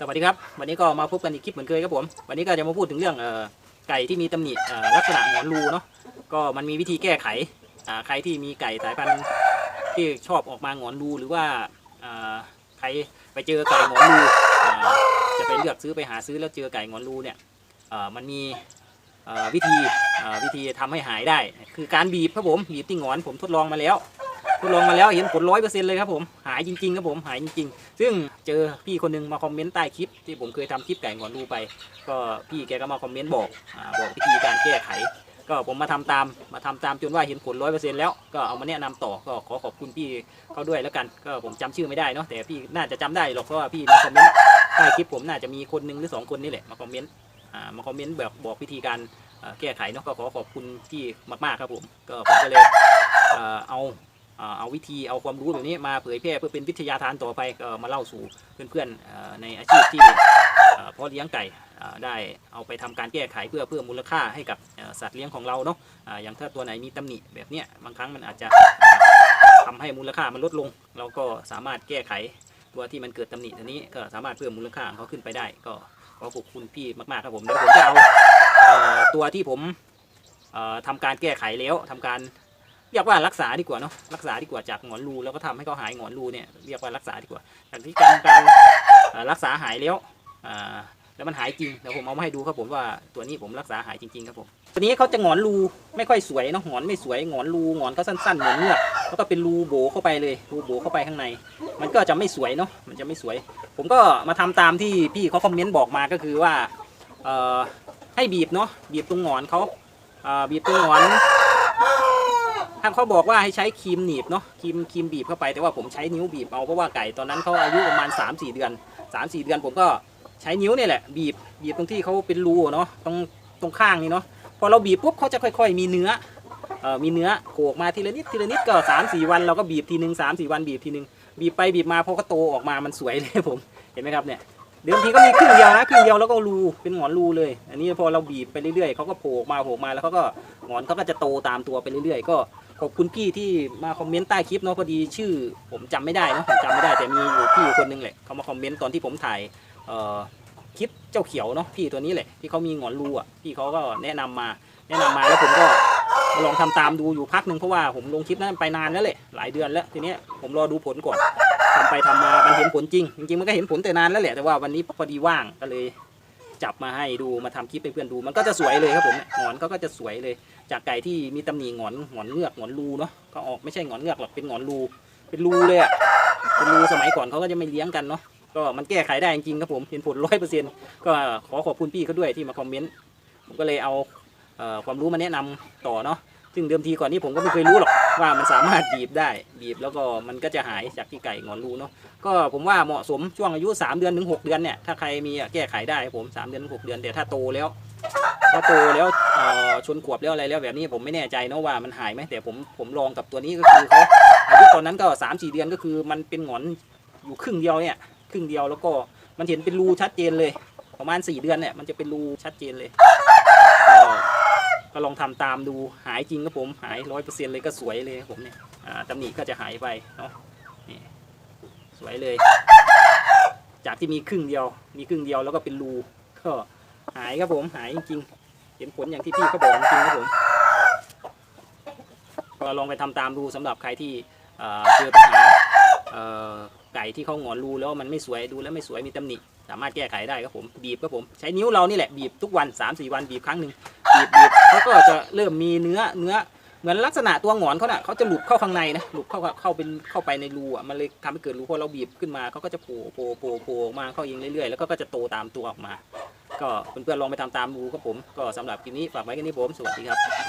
สวัสดีครับ วันนี้ก็มาพบกันอีกคลิปเหมือนเคยครับผม วันนี้ก็จะมาพูดถึงเรื่องออไก่ที่มีตำหนิลักษณะหงอนรูเนาะ ก็มันมีวิธีแก้ไข ใครที่มีไก่สายพันธุ์ที่ชอบออกมาหงอนรูหรือว่าใครไปเจอไก่หงอนรูจะไปเลือกซื้อไปหาซื้อแล้วเจอไก่หงอนรูเนี่ยมันมีวิธีวิธีทำให้หายได้ คือการบีบครับผมบีบที่หงอนผมทดลองมาแล้ว ทดลองมาแล้วเห็นผลร้อยเปอร์เซ็นต์เลยครับผมหายจริงๆครับผมหายจริงๆ ซึ่งเจอพี่คนหนึงมาคอมเมนต์ใต้คลิป ที่ผมเคยทำคลิปไก่หงอนรูไป ก็พี่แกก็มาคอมเมนต์บอกอบอกวิธีการแก้ไข ก็ผมมาทำตามมาทำตามจนว่าเห็นผลร้อยเปอร์เซ็นต์แล้วก็เอามาแนะนำต่อก็ขอขอบคุณพี่เขาด้วยแล้วกันก็ผมจำชื่อไม่ได้เนาะแต่พี่น่าจะจำได้หรอกเพราะว่าพี่มาคอมเมนต์ใต้คลิปผมน่าจะมีคนหนึ่งหรือสองคนนี่แหละมาคอมเมนต์มาคอมเมนต์แบบบอกวิธีการแก้ไขเนาะก็ขอขอบคุณพี่มากๆครับผมก็ผมก็เลยเอ่อเอา เอาวิธีเอาความรู้แบบนี้มาเผยแพร่เพื่อเป็นวิทยาทานต่อไปก็มาเล่าสู่เพื่อนๆในอาชีพที่เอ่อเลี้ยงไก่ได้เอาไปทำการแก้ไขเพื่อเพิ่มมูลค่าให้กับสัตว์เลี้ยงของเราเนาะอย่างถ้าตัวไหนมีตำหนิแบบเนี้ยบางครั้งมันอาจจะทำให้มูลค่ามันลดลง เราก็สามารถแก้ไขตัวที่มันเกิดตำหนิตัวนี้ก็สามารถเพิ่มมูลค่าของเขาขึ้นไปได้ ก็ขอขอบคุณพี่มากๆครับผมเดี๋ยวผมจะเอาตัวที่ผมเอ่อทำการแก้ไขแล้วทำการ เรียกว่ารักษาดีกว่าเนาะรักษาดีกว่าจากหงอนรูแล้วก็ทำให้เขาหายหงอนรูเนี่ยเรียกว่ารักษาดีกว่าจากที่การการรักษาหายแล้วแล้วมันหายจริงเดี๋ยวผมเอามาให้ดูครับผมว่าตัวนี้ผมรักษาหายจริงๆครับผมตัวนี้เขาจะหงอนรูไม่ค่อยสวยเนาะหงอนไม่สวยหงอนรูหงอนเขาสั้นๆเหมือนเงือกแล้วก็เป็นรูโบเข้าไปเลยรูโบเข้าไปข้างใน มันก็จะไม่สวยเนาะมันจะไม่สวย ผมก็มาทำตามที่พี่เขาคอมเมนต์บอกมาก็คือว่าให้บีบเนาะบีบตรงหงอนเขาอ่าบีบตรงหงอน ทางเขาบอกว่าให้ใช้ครีมหนีบเนาะครีมครีมบีบเข้าไปแต่ว่าผมใช้นิ้วบีบเอาเพราะว่าไก่ตอนนั้นเขาอายุประมาณ 3-4 เดือน 3-4 เดือนผมก็ใช้นิ้วเนี่ยแหละบีบบีบตรงที่เขาเป็นรูเนาะตรงตรงข้างนี่เนาะพอเราบีบปุ๊บเขาจะค่อย ๆ มีเนื้อเอ่อมีเนื้อโขกมาทีละนิดทีละนิดก็สามสี่วันเราก็บีบทีหนึ่งสามสี่วันบีบทีหนึ่งบีบไปบีบมาพอเขาโตออกมามันสวยเลยผมเห็นไหมครับเนี่ยเดิมทีก็มีครึ่งเดียวนะครึ่งเดียวแล้วก็รูเป็นหงอนรูเลย อันนี้พอเราบีบไปเรื่อยๆเขาก็โผล่มาโผล่มาแล้วเขาก็หงอนเขาก็จะโตตามตัวไปเรื่อยๆ ก็ ขอบคุณพี่ที่มาคอมเมนต์ใต้คลิปเนาะพอดีชื่อ ผมจำไม่ได้นะผมจำไม่ได้แต่มีอยู่พี่คนหนึงแหละเขามาคอมเมนต์ตอนที่ผมถ่ายเอ่อคลิปเจ้าเขียวเนาะพี่ตัวนี้แหละที่เขามีหงอนรูอะพี่เขาก็แนะนำมา แนะนำมาแล้วผมก็มาลองทำตามดูอยู่พักหนึ่งเพราะว่าผมลงคลิปนั้นไปนานแล้วแหละหลายเดือนแล้วทีเนี้ยผมรอดูผลก่อนทำไปทำมามันเห็นผลจริงจริงๆมันก็เห็นผลแต่นานแล้วแหละแต่ว่าวันนี้พอดีว่างก็เลย จับมาให้ดูมาทำคลิปให้เพื่อนดูมันก็จะสวยเลยครับผมหงอนเขาก็จะสวยเลย จากไก่ที่มีตำหนิหงอนหงอนเงือกหงอนรูเนาะก็ออกไม่ใช่หงอนเงือกหรอกเป็นหงอนรูเป็นรูเลยอะเป็นรูสมัยก่อนเขาก็จะไม่เลี้ยงกันเนาะก็มันแก้ไขได้จริงๆครับผมเห็นผลร้อยเปอร์เซ็นต์ก็ขอขอบคุณพี่เขาด้วยที่มาคอมเมนต์ผมก็เลยเอาความรู้มาแนะนำต่อเนาะซึ่งเดิมทีก่อนนี้ผมก็ไม่เคยรู้หรอก ว่ามันสามารถบีบได้บีบแล้วก็มันก็จะหายจากที่ไก่งอนรูเนาะก็ผมว่าเหมาะสมช่วงอายุ 3 เดือนถึง6เดือนเนี่ยถ้าใครมีแก้ไขได้ผม 3 เดือนถึง6เดือนแต่ถ้าโตแล้วพอโตแล้วชนขวบแล้วอะไรแล้วแบบนี้ผมไม่แน่ใจนะว่ามันหายไหมแต่ผมผมลองกับตัวนี้ก็คือเขาอายุตอนนั้นก็สามสี่เดือนก็คือมันเป็นหงอนอยู่ครึ่งเดียวเนี่ยครึ่งเดียวแล้วก็มันเห็นเป็นรูชัดเจนเลย ประมาณสี่เดือนเนี่ยมันจะเป็นรูชัดเจนเลย ก็ลองทำตามดูหายจริงครับผมหายร้อยเปอร์เซ็นต์เลยก็สวยเลยครับผมเนี่ยอ่าตำหนิก็จะหายไปเนาะนี่สวยเลย จากที่มีครึ่งเดียว มีครึ่งเดียวแล้วก็เป็นรูก็หายครับผมหายจริงเห็นผลอย่างที่พี่เขาบอกจริงครับผมก็ลองไปทำตามดูสำหรับใครที่เอ่อเจอปัญหาไก่ที่เขาหงอนรูแล้วมันไม่สวยดูแล้วไม่สวยมีตำหนิสามารถแก้ไขได้ครับผมบีบครับผมใช้นิ้วเรานี่แหละบีบทุกวัน3าสี่วันบีบครั้งหนึ่งบีบบีบ เขาก็จะเริ่มมีเนื้อเนื้อเหมือนลักษณะตัวหงอนเขาน่ะเขาจะหลุดเข้าข้างในนะหลุดเข้าเข้าเป็นเข้าไปในรูอะมันเลยทำให้เกิดรูพอเราบีบขึ้นมาเขาก็จะโผล่โผล่โผล่โผล่ออกมาเข้าเองเรื่อยๆแล้วก็ก็จะโตตามตัวออกมา ก็เพื่อนๆลองไปทำตามดูครับผมก็สำหรับคลิปนี้ฝากไว้แค่นี้ผมสวัสดีครับ